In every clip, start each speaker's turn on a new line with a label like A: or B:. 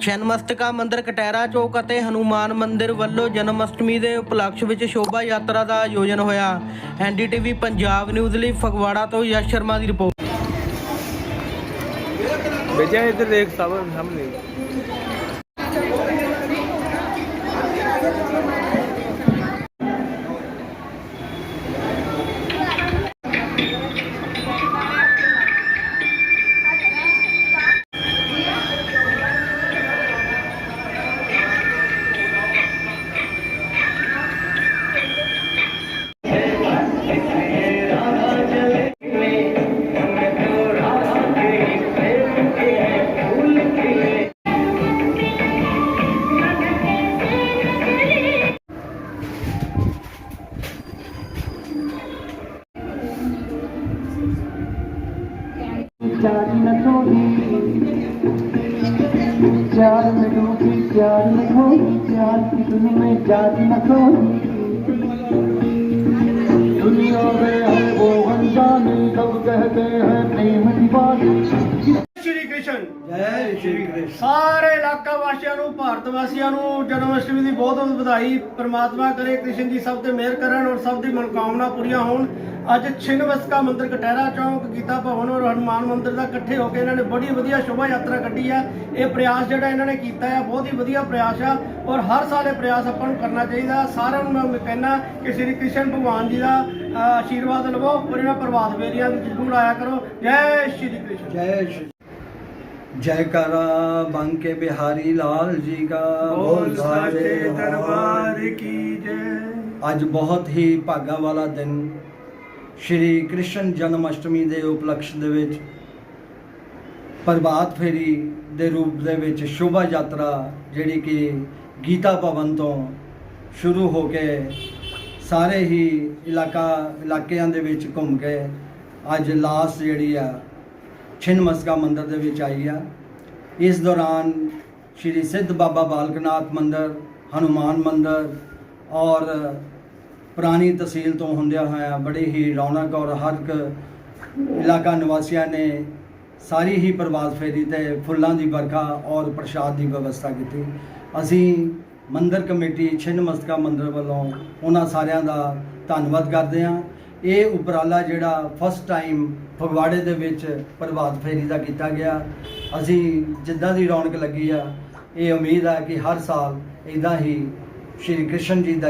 A: ਸ਼ਨਮਸਤਕਾ ਮੰਦਿਰ ਕਟਹਿਰਾ ਚੌਕ ਅਤੇ ਹਨੂਮਾਨ ਮੰਦਿਰ ਵੱਲੋਂ ਜਨਮ ਅਸ਼ਟਮੀ ਦੇ ਉਪਲਕਸ਼ ਵਿੱਚ ਸ਼ੋਭਾ ਯਾਤਰਾ ਦਾ ਆਯੋਜਨ ਹੋਇਆ। ਐਨਡੀਟੀਵੀ ਪੰਜਾਬ ਨਿਊਜ਼ ਲਈ ਫਗਵਾੜਾ ਤੋਂ ਯਸ਼ ਸ਼ਰਮਾ ਦੀ ਰਿਪੋਰਟ।
B: ਬੇਜਾ ਇੱਧਰ ਦੇਖ, ਸਭ ਸਾਹਮਣੇ।
C: प्यार न होगी प्यार में डूबी प्यार में होगी प्यार की दुनिया में जान न होगी
D: ਕ੍ਰਿਸ਼ਨ।
A: ਜੈ ਸ਼੍ਰੀ ਕ੍ਰਿਸ਼ਨ।
D: ਸਾਰੇ ਇਲਾਕਾ ਵਾਸੀਆਂ ਨੂੰ ਭਾਰਤ ਵਾਸੀਆਂ ਨੂੰ ਜਨਮ ਅਸ਼ਟਮੀ ਦੀ ਬਹੁਤ ਬਹੁਤ ਵਧਾਈ। ਪ੍ਰਮਾਤਮਾ ਕਰੇ ਕ੍ਰਿਸ਼ਨ ਜੀ ਸਭ ਤੇ ਮਿਹਰ ਕਰਨ ਔਰ ਸਭ ਦੀ ਮਨੋਕਾਮਨਾ ਪੂਰੀਆਂ ਹੋਣ। ਅੱਜ ਛਿਨਵਸਕਾ ਮੰਦਿਰ ਕਟਹਿਰਾ ਚੌਂਕ ਗੀਤਾ ਭਵਨ ਔਰ ਹਨੂਮਾਨ ਮੰਦਿਰ ਦਾ ਇਕੱਠੇ ਹੋ ਕੇ ਇਹਨਾਂ ਨੇ ਬੜੀ ਵਧੀਆ ਸ਼ੋਭਾ ਯਾਤਰਾ ਕੱਢੀ ਆ। ਇਹ ਪ੍ਰਯਾਸ ਜਿਹੜਾ ਇਹਨਾਂ ਨੇ ਕੀਤਾ ਆ ਬਹੁਤ ਹੀ ਵਧੀਆ ਪ੍ਰਯਾਸ ਆ ਔਰ ਹਰ ਸਾਲ ਇਹ ਪ੍ਰਯਾਸ ਆਪਾਂ ਨੂੰ ਕਰਨਾ ਚਾਹੀਦਾ। ਸਾਰਿਆਂ ਨੂੰ ਮੈਂ ਕਹਿਣਾ ਕਿ ਸ੍ਰੀ ਕ੍ਰਿਸ਼ਨ ਭਗਵਾਨ ਜੀ ਦਾ ਆਸ਼ੀਰਵਾਦ ਲਵੋ ਔਰ ਇਹਨਾਂ ਪ੍ਰਭਾਤ ਫੇਰੀਆਂ ਵਿੱਚ ਜ਼ਰੂਰ ਕਰੋ। ਜੈ ਸ਼੍ਰੀ ਕ੍ਰਿਸ਼ਨ।
E: ਜੈ ਸ਼੍ਰੀ जयकारा बांके बिहारी लाल जी का
D: ਬੋਲ
E: बोल
D: ਸਾਚੇ
E: साचे
D: ਦਰਬਾਰ ਕੀ ਜੈ
E: ਅੱਜ ਬਹੁਤ ਹੀ ਭਾਗਾਂ ਵਾਲਾ ਦਿਨ ਸ਼੍ਰੀ ਕ੍ਰਿਸ਼ਨ ਜਨਮ ਅਸ਼ਟਮੀ ਦੇ ਉਪਲਕਸ਼ ਦੇ ਵਿੱਚ ਪ੍ਰਭਾਤ ਫੇਰੀ ਦੇ ਰੂਪ ਦੇ ਵਿੱਚ ਸ਼ੋਭਾ ਯਾਤਰਾ ਜਿਹੜੀ ਕਿ ਗੀਤਾ ਭਵਨ ਤੋਂ ਸ਼ੁਰੂ ਹੋ ਕੇ ਸਾਰੇ ਹੀ ਇਲਾਕਾ ਇਲਾਕਿਆਂ ਦੇ ਵਿੱਚ ਘੁੰਮ ਕੇ ਅੱਜ ਲਾਸਟ ਜਿਹੜੀ ਆ ਛਿੰਨ ਛਿਨਮਸਕਾ ਮੰਦਰ ਦੇ ਵਿੱਚ ਆਈ ਆ। ਇਸ ਦੌਰਾਨ ਸ਼੍ਰੀ ਸਿੱਧ ਬਾਬਾ ਬਾਲਕਨਾਥ ਮੰਦਰ, ਹਨੂਮਾਨ ਮੰਦਰ ਔਰ ਪੁਰਾਣੀ ਤਹਿਸੀਲ ਤੋਂ ਹੁੰਦਿਆਂ ਹੋਇਆ ਬੜੀ ਹੀ ਰੌਣਕ ਔਰ ਹਰ ਇੱਕ ਇਲਾਕਾ ਨਿਵਾਸੀਆਂ ਨੇ ਸਾਰੀ ਹੀ ਪ੍ਰਭਾਤ ਫੇਰੀ ਤੇ ਫੁੱਲਾਂ ਦੀ ਵਰਖਾ ਔਰ ਪ੍ਰਸ਼ਾਦ ਦੀ ਵਿਵਸਥਾ ਕੀਤੀ। ਅਸੀਂ ਮੰਦਰ ਕਮੇਟੀ ਛਿੰਨ ਮਸਤਕਾ ਮੰਦਰ ਵੱਲੋਂ ਉਹਨਾਂ ਸਾਰਿਆਂ ਦਾ ਧੰਨਵਾਦ ਕਰਦੇ ਹਾਂ। ਇਹ ਉਪਰਾਲਾ ਜਿਹੜਾ ਫਸਟ ਟਾਈਮ ਫਗਵਾੜੇ ਦੇ ਵਿੱਚ ਪ੍ਰਭਾਤ ਫੇਰੀ ਦਾ ਕੀਤਾ ਗਿਆ। ਅਸੀਂ ਜਿੱਦਾਂ ਦੀ ਰੌਣਕ ਲੱਗੀ ਆ ਇਹ ਉਮੀਦ ਹੈ ਕਿ ਹਰ ਸਾਲ ਇਦਾਂ ਹੀ ਸ਼੍ਰੀ ਕ੍ਰਿਸ਼ਨ ਜੀ ਦਾ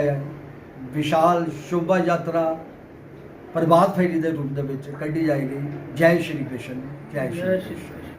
E: ਵਿਸ਼ਾਲ ਸ਼ੋਭਾ ਯਾਤਰਾ ਪ੍ਰਭਾਤ ਫੇਰੀ ਦੇ ਰੂਪ ਦੇ ਵਿੱਚ ਕੱਢੀ ਜਾਏਗੀ। ਜੈ ਸ਼੍ਰੀ ਕ੍ਰਿਸ਼ਨ ਜੈ ਸ਼੍ਰੀ ਕ੍ਰਿਸ਼ਨ।